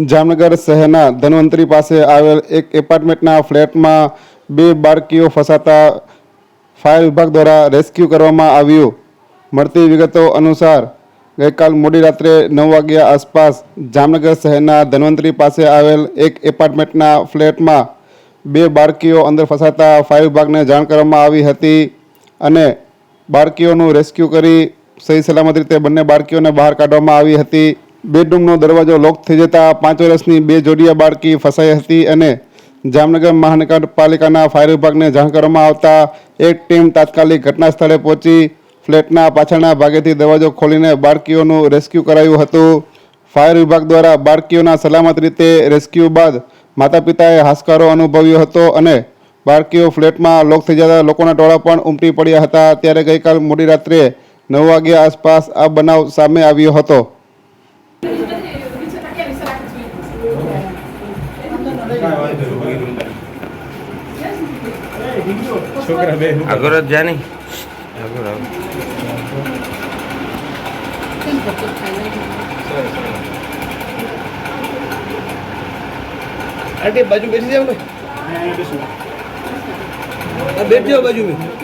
જામનગર શહેરના ધન્વંતરી પાસે આવેલ એક એપાર્ટમેન્ટના ફ્લેટમાં બે બાળકીઓ ફસાતા ફાયર વિભાગ દ્વારા રેસ્ક્યુ કરવામાં આવ્યું. મળતી વિગતો અનુસાર, ગઈકાલ મોડી રાત્રે નવ વાગ્યા આસપાસ જામનગર શહેરના ધન્વંતરી પાસે આવેલ એક એપાર્ટમેન્ટના ફ્લેટમાં બે બાળકીઓ અંદર ફસાતા ફાયર વિભાગને જાણ કરવામાં આવી હતી અને બાળકીઓનું રેસ્ક્યુ કરી સહી સલામત રીતે બંને બાળકીઓને બહાર કાઢવામાં આવી હતી. બેડરૂમનો દરવાજો લોક થઈ જતા પાંચ વર્ષની બે જોડિયા બાળકી ફસાઈ હતી અને જામનગર મહાનગરપાલિકાના ફાયર વિભાગને જાણ કરવામાં આવતા એક ટીમ તાત્કાલિક ઘટના સ્થળે પહોંચી ફ્લેટના પાછળના ભાગેથી દરવાજો ખોલીને બાળકીઓનું રેસ્ક્યુ કરાયું હતું. ફાયર વિભાગ દ્વારા બાળકીઓના સલામત રીતે રેસ્ક્યુ બાદ માતા પિતાએ હાશકારો અનુભવ્યો હતો અને બાળકીઓ ફ્લેટમાં લોક થઈ જતા લોકોના ટોળા પણ ઉમટી પડ્યા હતા. ત્યારે ગઈકાલ મોડી રાત્રે નવ વાગ્યા આસપાસ આ બનાવ સામે આવ્યો હતો. આગળ જ જા નહીં. આગળ આવ. આંટી બાજુ બેસી જાવ ને. બેસી. જાઓ બાજુ મેં